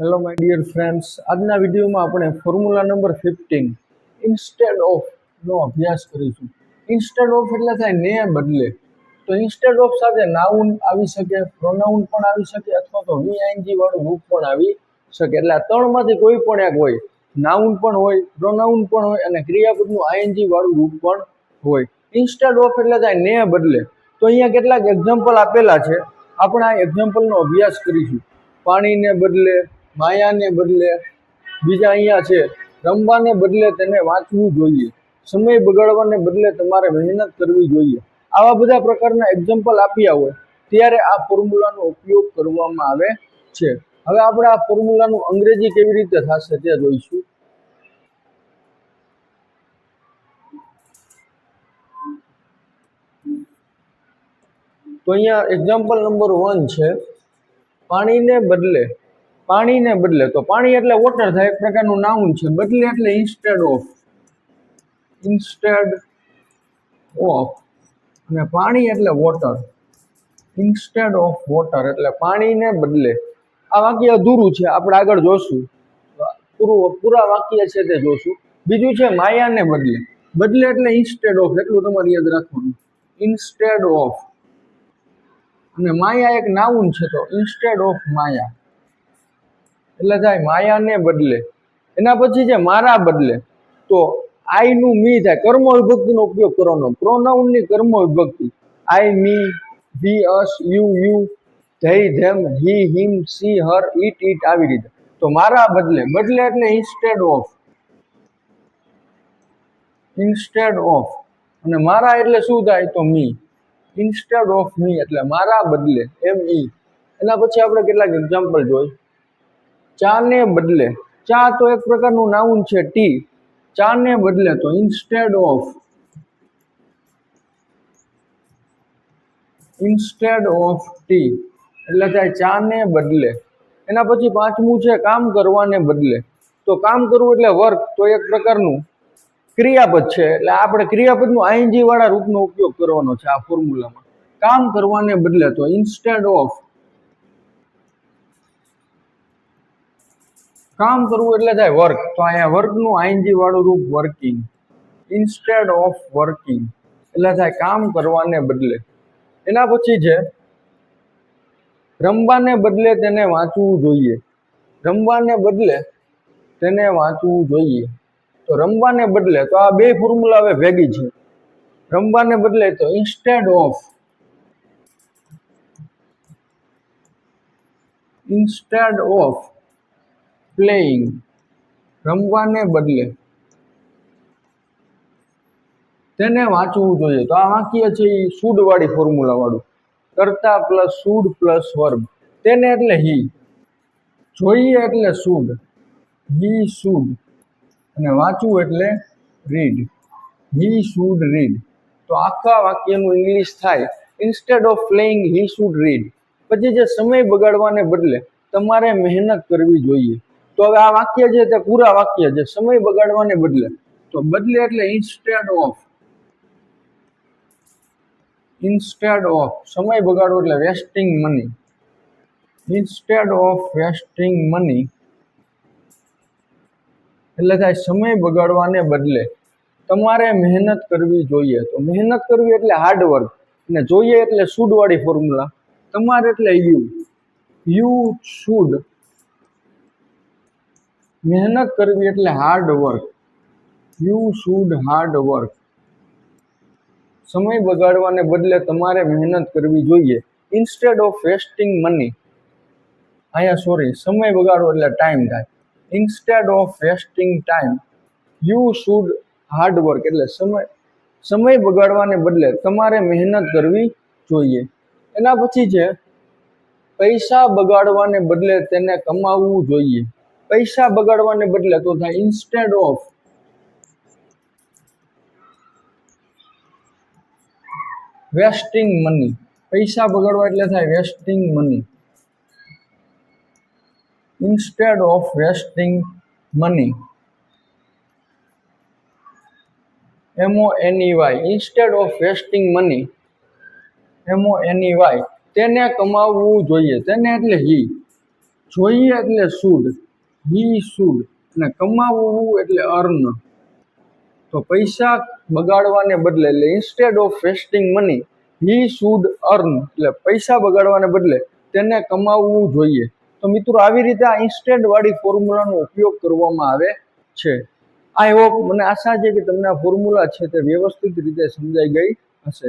Hello my dear friends આજના વિડીયોમાં આપણે formula number fifteen instead of નો અભ્યાસ કરીશું. ઇન્સ્ટેડ ઓફ એટલે થાય ને બદલે. તો ઇન્સ્ટેડ ઓફ સાથે નાઉન આવી શકે પ્રોનાઉન પણ આવી શકે, અથવા તો વીઆઈએનજી વાળું રૂપ પણ આવી શકે. એટલે આ ત્રણમાંથી કોઈ પણ એક હોય નાઉન પણ હોય પ્રોનાઉન પણ હોય, અને ક્રિયાપદનું આઈએનજી વાળું રૂપ પણ હોય. ઇન્સ્ટેડ ઓફ એટલે થાય ને બદલે. તો અહીંયા કેટલાક એક્ઝામ્પલ આપેલા છે. આપણે આ એક્ઝામ્પલનો અભ્યાસ કરીશું. પાણીને બદલે માયાને બદલે બીજા અહીંયા છે. રમવાને બદલે તેને વાંચવું જોઈએ. સમય બગાડવાને બદલે તમારે મહેનત કરવી જોઈએ. આવા બધા પ્રકારના એક્ઝામ્પલ આપ્યા હોય ત્યારે આ ફોર્મ્યુલાનો ઉપયોગ કરવામાં આવે છે. હવે આપણે આ ફોર્મ્યુલાનું અંગ્રેજી કેવી રીતે થશે તે જોઈશું. તો અહીંયા એક્ઝામ્પલ નંબર વન છે. પાણીને બદલે પાણીને બદલે તો પાણી એટલે વોટર થાય, એક પ્રકારનું નાઉન છે. બદલે એટલે ઇન્સ્ટેડ ઓફ ઇન્સ્ટેડ ઓફ અને પાણી એટલે વોટર ઇન્સ્ટેડ ઓફ વોટર એટલે પાણીને બદલે. આ વાક્ય અધૂરું છે, આપણે આગળ જોશું. પૂરું, પૂરા વાક્ય છે તે જોશું. બીજું છે માયાને બદલે. બદલે એટલે ઇન્સ્ટેડ ઓફ એટલું તમારે યાદ રાખવાનું. ઇન્સ્ટેડ ઓફ અને માયા એક નાઉન છે તો ઇન્સ્ટેડ ઓફ માયા. એટલે થાય માયાને બદલે. એના પછી છે મારા બદલે. તો આઈ નું મી થાય. કર્મ વિભક્તિનો ઉપયોગ કરવાનો. પ્રોનાઉનની કર્મ વિભક્તિ I, me, we, us, you you they them, he, him, she, her it it આવી રીતે. તો મારા બદલે બદલે એટલે ઇન્સ્ટેડ ઓફ ઇન્સ્ટેડ ઓફ અને મારા એટલે શું થાય? તો મી. ઇન્સ્ટેડ ઓફ મી એટલે મારા બદલે, એમ ઈ. એના પછી આપણે કેટલાક એક્ઝામ્પલ જોઈ. ચા ને બદલે, ચા તો એક પ્રકારનું નાઉન છે ટી ચાને બદલે તો instead of instead of tea એટલે થાય ચાને બદલે. એના પછી પાંચમું છે કામ કરવાને બદલે. તો કામ કરવું એટલે વર્ક તો એક પ્રકારનું ક્રિયાપદ છે. એટલે આપણે ક્રિયાપદનું આઈએનજી વાળા રૂપનો ઉપયોગ કરવાનો છે આ ફોર્મ્યુલામાં કામ કરવાને બદલે તો ઇન્સ્ટેડ ઓફ કામ કરવું એટલે થાય વર્ક તો અહીંયા વર્કનું આઈએનજી વાળું રૂપ વર્કિંગ ઇન્સ્ટેડ ઓફ વર્કિંગ એટલે થાય કામ કરવાને બદલે. એના પછી છે, રમવાને બદલે તેને વાંચવું જોઈએ. રમવાને બદલે તેને વાંચવું જોઈએ. તો રમવાને બદલે તો આ બે ફોર્મ્યુલા હવે ભેગી છે. રમવાને બદલે તો instead of instead of playing રમવાને બદલે. તેને વાંચવું જોઈએ. તો આ વાક્ય છે એ સૂડવાળી ફોર્મ્યુલાવાળું કરતા પ્લસ સૂડ પ્લસ વર્બ. તેને એટલે હી. જોઈએ એટલે સૂડ. He should. અને વાંચવું એટલે રીડ હી શુડ રીડ તો આખા વાક્યનું ઇંગ્લિશ થાય. Instead of playing he should read પછી જે સમય બગાડવાને બદલે તમારે મહેનત કરવી જોઈએ. તો હવે આ વાક્ય છે તે પૂરા વાક્ય છે, સમય બગાડવાને બદલે. તો બદલે એટલે ઇન્સ્ટેડ ઓફ ઇન્સ્ટેડ ઓફ સમય બગાડવો એટલે wasting money instead of wasting money એટલે થાય સમય બગાડવાને બદલે તમારે મહેનત કરવી જોઈએ. તો મહેનત કરવી એટલે હાર્ડવર્ક અને જોઈએ એટલે શુડ વાળી ફોર્મ્યુલા તમારે એટલે યુ યુ શુડ મહેનત કરવી એટલે hard work you should hard work સમય બગાડવાને બદલે તમારે મહેનત કરવી જોઈએ. ઇન્સ્ટેડ ઓફ વેસ્ટિંગ મની આયા સોરી સમય બગાડવો એટલે ટાઈમ થાય. Instead of wasting time you should hard work એટલે સમય સમય બગાડવાને બદલે તમારે મહેનત કરવી જોઈએ. એના પછી છે, પૈસા બગાડવાને બદલે તેને કમાવવું જોઈએ. પૈસા બગાડવાને બદલે તો થાય ઇન્સ્ટેડ ઓફ વેસ્ટિંગ મની પૈસા બગાડવા એટલે થાય wasting money instead of wasting money M O N E Y instead of wasting money M O N E Y તેને કમાવવું જોઈએ. તેને એટલે હી જોઈએ એટલે શુડ હી શુડ અને કમાવવું એટલે અર્ન. તો પૈસા બગાડવાને બદલે એટલે instead of wasting money he should earn એટલે પૈસા બગાડવાને બદલે તેને કમાવવું જોઈએ. તો મિત્રો, આવી રીતે આ ઇન્સ્ટેડ વાળી ફોર્મ્યુલાનો ઉપયોગ કરવામાં આવે છે. આઈ હોપ મને આશા છે કે તમને આ ફોર્મ્યુલા છે તે વ્યવસ્થિત રીતે સમજાઈ ગઈ હશે.